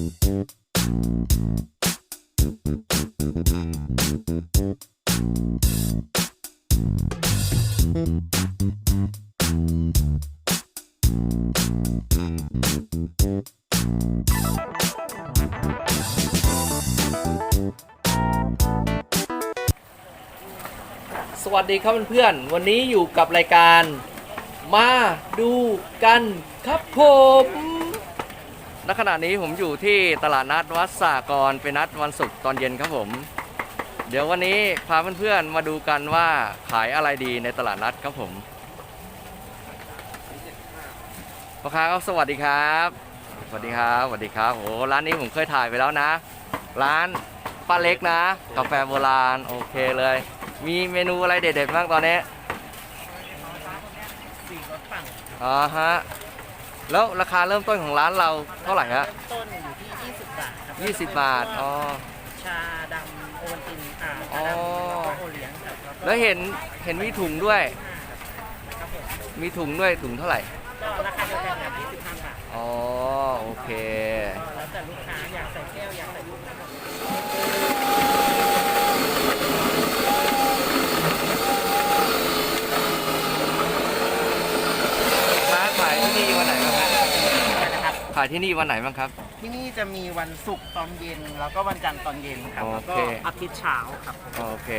สวัสดีครับเพื่อนๆ วันนี้อยู่กับรายการมาดูกันครับผม ณขณะนี้ผมอยู่ที่ตลาดนัดวัดสากรเป็นนัดวันศุกร์ตอนเย็นครับผม เดี๋ยววันนี้พาเพื่อนๆมาดูกันว่าขายอะไรดีในตลาดนัดครับผมพ่อค้าครับสวัสดีครับสวัสดีครับสวัสดีครับโอ้ร้านนี้ผมเคยถ่ายไปแล้วนะ ร้านป้าเล็กนะ กาแฟโบราณโอเคเลย มีเมนูอะไรเด็ดๆบ้างตอนนี้อ๋อฮะ แล้วราคาเริ่มต้นของร้านเราเท่าไหร่ฮะต้นอยู่ที่ 20 บาทครับ20 บาท อ๋อ ชาดำโอวัลตินอ่าอ๋อชาดำแล้วก็โอเลี้ยงครับแล้วก็แล้วเห็นเห็นมีถุงด้วย ครับผมมีถุงด้วยถุงเท่าไหร่ ก็ราคาเดียวกันครับ25 บาทอ๋อ โอเค ก็แล้วแต่ลูกค้าอยากใส่แก้วอยากใส่ลูกนะครับ ร้านขายที่นี่วันไหนบ้างครับ นะครับ ขายที่นี่วันไหนบ้างครับ ที่นี่จะมีวันศุกร์ตอนเย็น แล้วก็วันจันทร์ตอนเย็นครับ แล้วก็โอเค อาทิตย์เช้าครับโอเค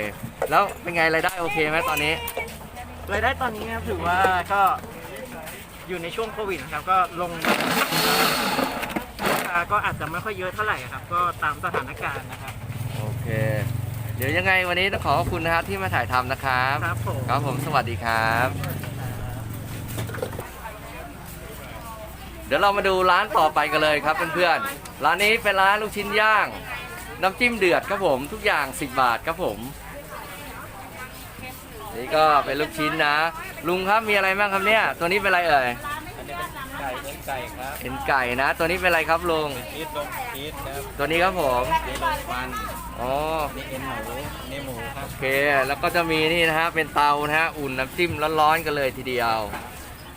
แล้วเป็นไงรายได้โอเคไหมตอนนี้ รายได้ตอนนี้ครับถือว่าก็อยู่ในช่วงโควิดนะครับก็ลงมาลูกค้าก็อาจจะไม่ค่อยเยอะเท่าไหร่ครับ ก็ตามสถานการณ์นะครับโอเค เดี๋ยวยังไงวันนี้ต้องขอขอบคุณนะครับที่มาถ่ายทำนะครับ ครับผม ครับผมสวัสดีครับ ดี๋ยวเรามาดูร้านต่อไปกันเลยครับเพื่อนๆ ร้านนี้เป็นร้านลูกชิ้นย่าง น้ำจิ้มเดือดครับผมทุกอย่าง 10 บาทครับผม นี่ก็เป็นลูกชิ้นนะ ลุงครับมีอะไรบ้างครับเนี่ย ตัวนี้เป็นอะไรเอ่ยอันนี้เป็นไก่เอ็นไก่ครับเป็นไก่นะ ตัวนี้เป็นอะไรครับลุงชีสลงชีสครับตัวนี้ครับผมนี่ลงฟันอ๋อนี่เอ็นหมูนี่หมูครับโอเคแล้วก็จะมีนี่นะฮะเป็นเตานะฮะอุ่นน้ำจิ้มร้อนๆกันเลยทีเดียว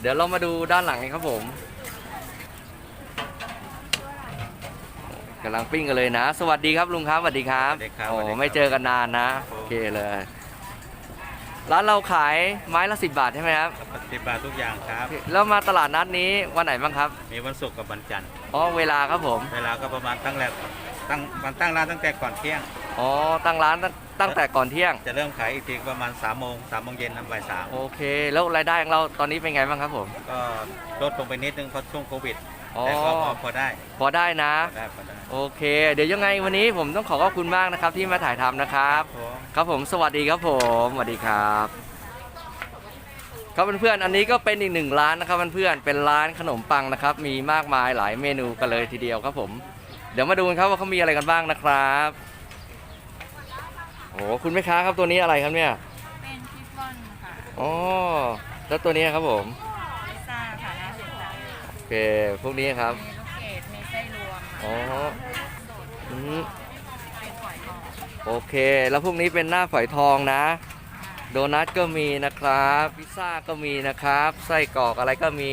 เดี๋ยวเรามาดูด้านหลังกันครับผม กำลังปิ้งกันเลยนะ สวัสดีครับลุงครับสวัสดีครับสวัสดีครับโอ้สวัสดีครับ ไม่เจอกันนานนะโอเคเลย ร้านเราขายไม้ละสิบบาทใช่ไหมครับสิบบาททุกอย่างครับ แล้วมาตลาดนัดนี้วันไหนบ้างครับมีวันศุกร์กับวันจันทร์ อ๋อเวลาครับผมเวลาก็ประมาณตั้งแรกตั้งมันตั้งร้านตั้งแต่ก่อนเที่ยง อ๋อตั้งร้านตั้งตั้งแต่ก่อนเที่ยง จะเริ่มขายอีกทีประมาณ3ามโมงสามโมงเย็นทำบ่ายสามโอเค แล้วรายได้ของเราตอนนี้เป็นไงบ้างครับผมก็ลดลงไปนิดนึงเพราะช่วงโควิด อ๋อ แต่ก็พอพอได้พอได้นะ พอได้พอได้โอเค เดี๋ยวยังไงวันนี้ผมต้องขอขอบคุณมากนะครับที่มาถ่ายทำนะครับ ผม ครับผมสวัสดีครับผมสวัสดีครับ ครับเพื่อนๆอันนี้ก็เป็นอีกหนึ่งร้านนะครับเพื่อนๆเป็นร้านขนมปังนะครับ มีมากมายหลายเมนูกันเลยทีเดียวครับผม เดี๋ยวมาดูกันครับว่าเขามีอะไรกันบ้างนะครับโอ้โหคุณแม่ค้าครับตัวนี้อะไรครับเนี่ยเป็นชิฟฟ่อนค่ะ อ๋อแล้วตัวนี้ครับผม เคพวกนี้ครับ มีลูกเกดมีไส้รวมอ๋ออืมเป็นฝอยทองโอเค แล้วพวกนี้เป็นหน้าฝอยทองนะ โดนัทก็มีนะครับ พิซซ่าก็มีนะครับ ไส้กรอกอะไรก็มี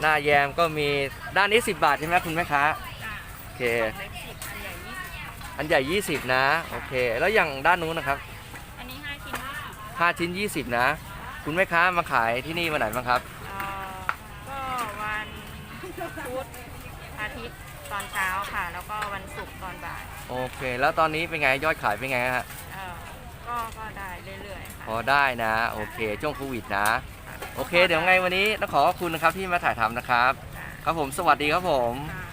หน้าแยมก็มี ด้านนี้ 10 บาทใช่ไหมคุณแม่ค้าโอเค เล็กสิบอันใหญ่ยี่สิบอันใหญ่ 20 นะ โอเค แล้วอย่างด้านนู้นนะครับ อันนี้ห้าชิ้นยี่สิบ5ชิ้น 20 นะ คุณแม่ค้ามาขายที่นี่วันไหนบ้างครับ ทิตย์ตอนเช้าค่ะ แล้วก็วันศุกร์ตอนบ่ายโอเค แล้วตอนนี้เป็นไงยอดขายเป็นไงฮะเอ่อก็ก็ได้เรื่อยๆค่ะ พอได้นะ โอเค ช่วงโควิดนะ โอเค เดี๋ยวไงวันนี้ต้องขอขอบคุณนะครับที่มาถ่ายทำนะครับครับผมสวัสดีครับผม ค่ะ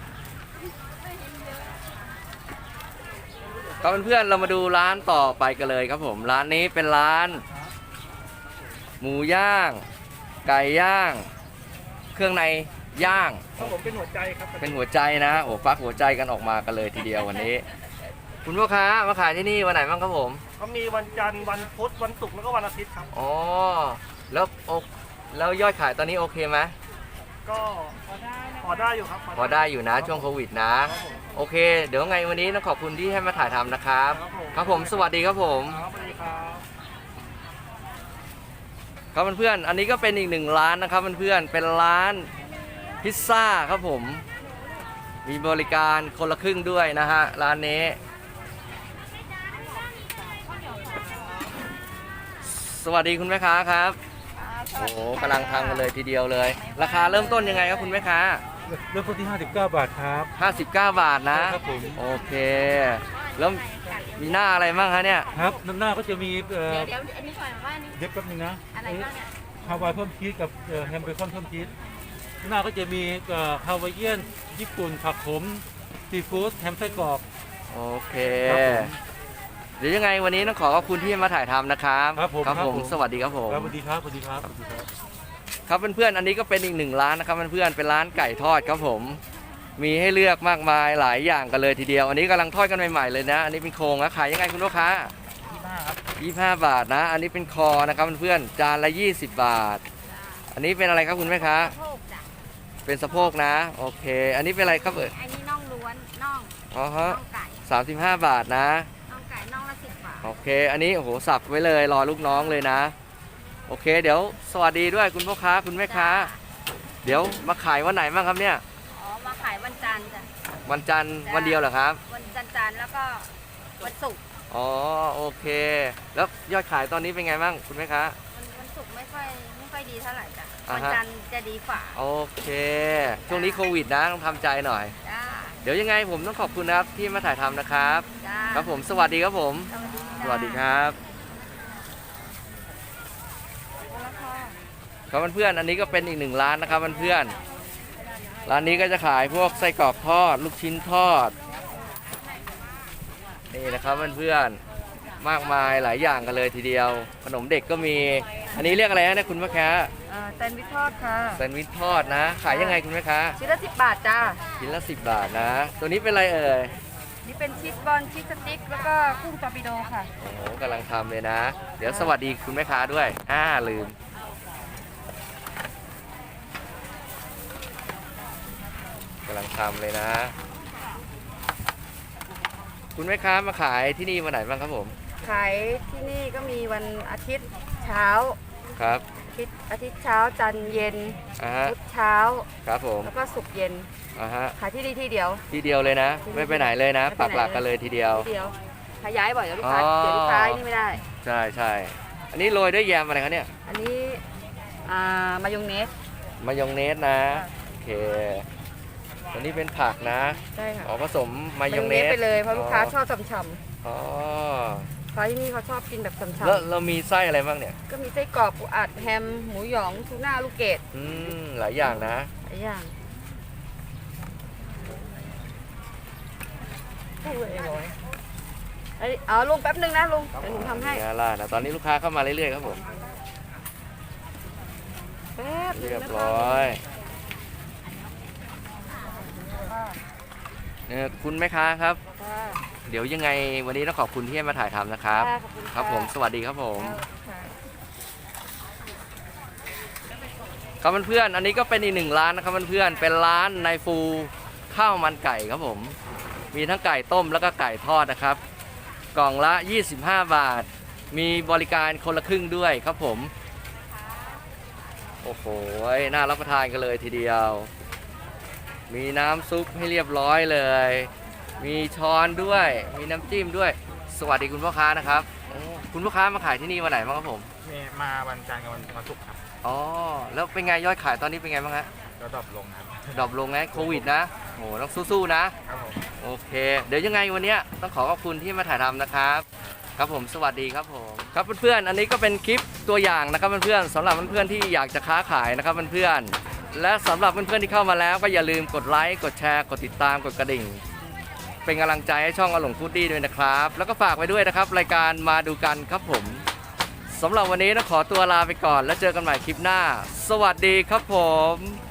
ครับเพื่อนๆเรามาดูร้านต่อไปกันเลยครับผม ร้านนี้เป็นร้าน หมูย่าง ไก่ย่าง เครื่องในย่าง ครับผมเป็นหัวใจครับเป็นหัวใจนะโอ้ฟักหัวใจกันออกมากันเลยทีเดียววันนี้ คุณพ่อค้ามาขายที่นี่วันไหนบ้างครับผมก็มีวันจันทร์วันพุธวันศุกร์แล้วก็วันอาทิตย์ครับ อ๋อแล้วโอแล้วยอดขายตอนนี้โอเคไหมก็พอได้อยู่ครับพอได้อยู่นะช่วงโควิดนะครับผมโอเค เดี๋ยวไงวันนี้ต้องขอบคุณที่ให้มาถ่ายทำนะครับ ครับผมครับผมสวัสดีครับผม ครับสวัสดี ครับครับเพื่อนๆอันนี้ก็เป็นอีกหนึ่งร้านนะครับเพื่อนๆเป็นร้านพิซซ่าครับผม มีบริการคนละครึ่งด้วยนะฮะร้านนี้ สวัสดีคุณแม่ค้าครับโอ้โหกำลังทำกันเลยทีเดียวเลย ราคาเริ่มต้นยังไงครับคุณแม่ค้าเริ่มต้นที่ 59 บาทครับ 59 บาทนะ ครับผม โอเคแล้ว มีหน้าอะไรบ้างคะเนี่ย ครับน้ำหน้าก็จะมีเอ่อเดี๋ยวเดี๋ยวอันนี้ก่อนว่านี่เด็บแป๊บนึงนะอะไรบ้างเนี่ยฮาวายเพิ่มชีสกับเอ่อแฮมเบคอนเพิ่มชีสข้างหน้าก็จะมีเอ่อฮาวายเอียน ญี่ปุ่นผักขมซีฟู้ดแฮมไส้กรอก โอเค ครับผมเดี๋ยวยังไงวันนี้ต้องขอขอบคุณที่มาถ่ายทำนะครับครับผมครับครับผมผม สวัสดีครับผมครับสวัสดีครับสวัสดีครับสวัสดีครับ ครับเพื่อนๆอันนี้ก็เป็นอีกหนึ่งร้านนะครับเพื่อนๆเป็นร้านไก่ทอดครับผม มีให้เลือกมากมายหลายอย่างกันเลยทีเดียว อันนี้กำลังทอดกันใหม่ๆเลยนะ อันนี้เป็นโครงนะขายยังไงคุณลูกค้า25บาทนะ อันนี้เป็นคอนะครับเพื่อนๆจานละ20บาท อันนี้เป็นอะไรครับคุณแม่ค้าโพกจ้ะเป็นสะโพกนะ โอเค อันนี้เป็นอะไรครับเอ่ยอันนี้น่องล้วนน่องอ๋อฮะน่องไก่35บาทนะน่องไก่น่องละสิบบาทโอเค อันนี้โอ้โหสับไว้เลยรอลูกน้องเลยนะ โอเค เดี๋ยวสวัสดีด้วยคุณพ่อค้าคุณแม่ค้า เดี๋ยวมาขายวันไหนบ้างครับเนี่ยอ๋อมาขายวั นจันทร์จ้ะวันจันทร์วันเดียวเหรอครับ วันจันทร์จันทร์แล้วก็วันศุกร์อ๋อโอเค แล้วยอดขายตอนนี้เป็นไงบ้างคุณแม่ค้า วันวันศุกร์ไม่ค่อยไม่ค่อยดีเท่าไหร่จ้ะอ่าวันฮะจันทร์จะดีกว่าโอเค ช่วงนี้โควิดนะต้องทำใจหน่อย จ้าเดี๋ยวยังไงผมต้องขอบคุณนะครับที่มาถ่ายทำนะครับ จ้าครับผมสวัสดีครับผม สวัสดีสวัสดีครับครับเพื่อนๆอันนี้ก็เป็นอีกหนึ่งร้านนะครับเพื่อนๆ ร้านนี้ก็จะขายพวกไส้กรอกทอด ลูกชิ้นทอด นี่นะครับเพื่อนๆ มากมายหลายอย่างกันเลยทีเดียว ขนมเด็กก็มี อันนี้เรียกอะไรนะเนี่ยคุณแม่ค้าแซนด์วิชทอดค่ะแซนด์วิชทอดนะ ขายยังไงคุณแม่ค้าชิ้นละสิบบาทจ้าชิ้นละสิบบาทนะ ตัวนี้เป็นอะไรเอ่ย นี่เป็นชีสบอลชีสสติ๊กแล้วก็กุ้งตอร์ปิโดค่ะ โอ้โหกำลังทำเลยนะ เดี๋ยวสวัสดีคุณแม่ค้าด้วย อ่าลืมำลังทำเลยนะ คุณแม่ค้ามาขายที่นี่วันไหนบ้างครับผม ขายที่นี่ก็มีวันอาทิตย์เช้าครับอาทิตย์อาทิตย์เช้าจันทร์เย็นอ่าฮะพุธเช้า ครับผมแล้วก็ศุกร์เย็น อ่าฮะขายที่นี่ที่เดียว ที่เดียวเลยนะ ไม่ไปไหนเลยนะไม่ไปปักหลักไหนเลยกันเลยทีเดียว ที่เดียวขายย้ายบ่อยเดี๋ยวลูกค้าอ๋อ เดี๋ยวลูกค้านี่ไม่ได้ ใช่ใช่อันนี้โรยด้วยแยมอะไรครับเนี่ยอันนี้อ่ามายองเนสมายองเนสนะโอเค ตัวนี้เป็นผักนะใช่ค่ะอ๋อผสมมายองเนสไปเลยเพราะลูกค้าชอบฉ่ำอ๋อๆลูกค้าที่นี่เขาชอบกินแบบฉ่แล้วเรามีไส้อะไรบ้างเนี่ยำๆก็มีไส้กรอกปูอัดแฮมหมูหยองทูน่าลูกเกดอืมหลายอย่างนะหลายอย่างโอ้ยร้อยเอ้ยเอาลุงแป๊บนึงนะลุงเดี๋ยวหนูทำให้นี่ล่ะนะตอนนี้ลูกค้าเข้ามาเรื่อยๆครับผมแป๊บนึงเรียบนะคะร้อย เนี่ยคุณแม่ค้าครับ ค่ะ เดี๋ยวยังไงวันนี้ต้องขอบคุณที่ให้มาถ่ายทำนะครับ ค่ะขอบคุณครับผมสวัสดีครับผม ค่ะ ครับเพื่อนๆอันนี้ก็เป็นอีกหนึ่งร้านนะครับเพื่อนๆเป็นร้านในฟูข้าวมันไก่ครับผม มีทั้งไก่ต้มแล้วก็ไก่ทอดนะครับ กล่องละ 25 บาท มีบริการคนละครึ่งด้วยครับผม โอ้โห น่ารับประทานกันเลยทีเดียว มีน้ำซุปให้เรียบร้อยเลย มีช้อนด้วย มีน้ำจิ้มด้วย สวัสดีคุณพ่อค้านะครับโอ้คุณพ่อค้ามาขายที่นี่วันไหนบ้างครับผม นี่มาวันจันทร์กับวันวันศุกร์ครับอ๋อ แล้วเป็นไงยอดขายตอนนี้เป็นไงบ้างฮะก็ดรอปลงครับดรอปลงไงโควิดนะโอ้โหต้องสู้ๆนะ ครับผมโอเค เดี๋ยวยังไงวันเนี้ยต้องขอขอบคุณที่มาถ่ายทำนะครับ ครับผมสวัสดีครับผมครับเพื่อนๆอันนี้ก็เป็นคลิปตัวอย่างนะครับเพื่อนๆสำหรับเพื่อนๆที่อยากจะค้าขายนะครับเพื่อนๆ และสำหรับเพื่อนๆที่เข้ามาแล้วก็อย่าลืมกดไลค์กดแชร์กดติดตามกดกระดิ่ง เป็นกำลังใจให้ช่องอลงฟูดดี้ด้วยนะครับ แล้วก็ฝากไว้ด้วยนะครับ รายการมาดูกันครับผมสำหรับวันนี้ต้องขอตัวลาไปก่อน แล้วเจอกันใหม่คลิปหน้า สวัสดีครับผม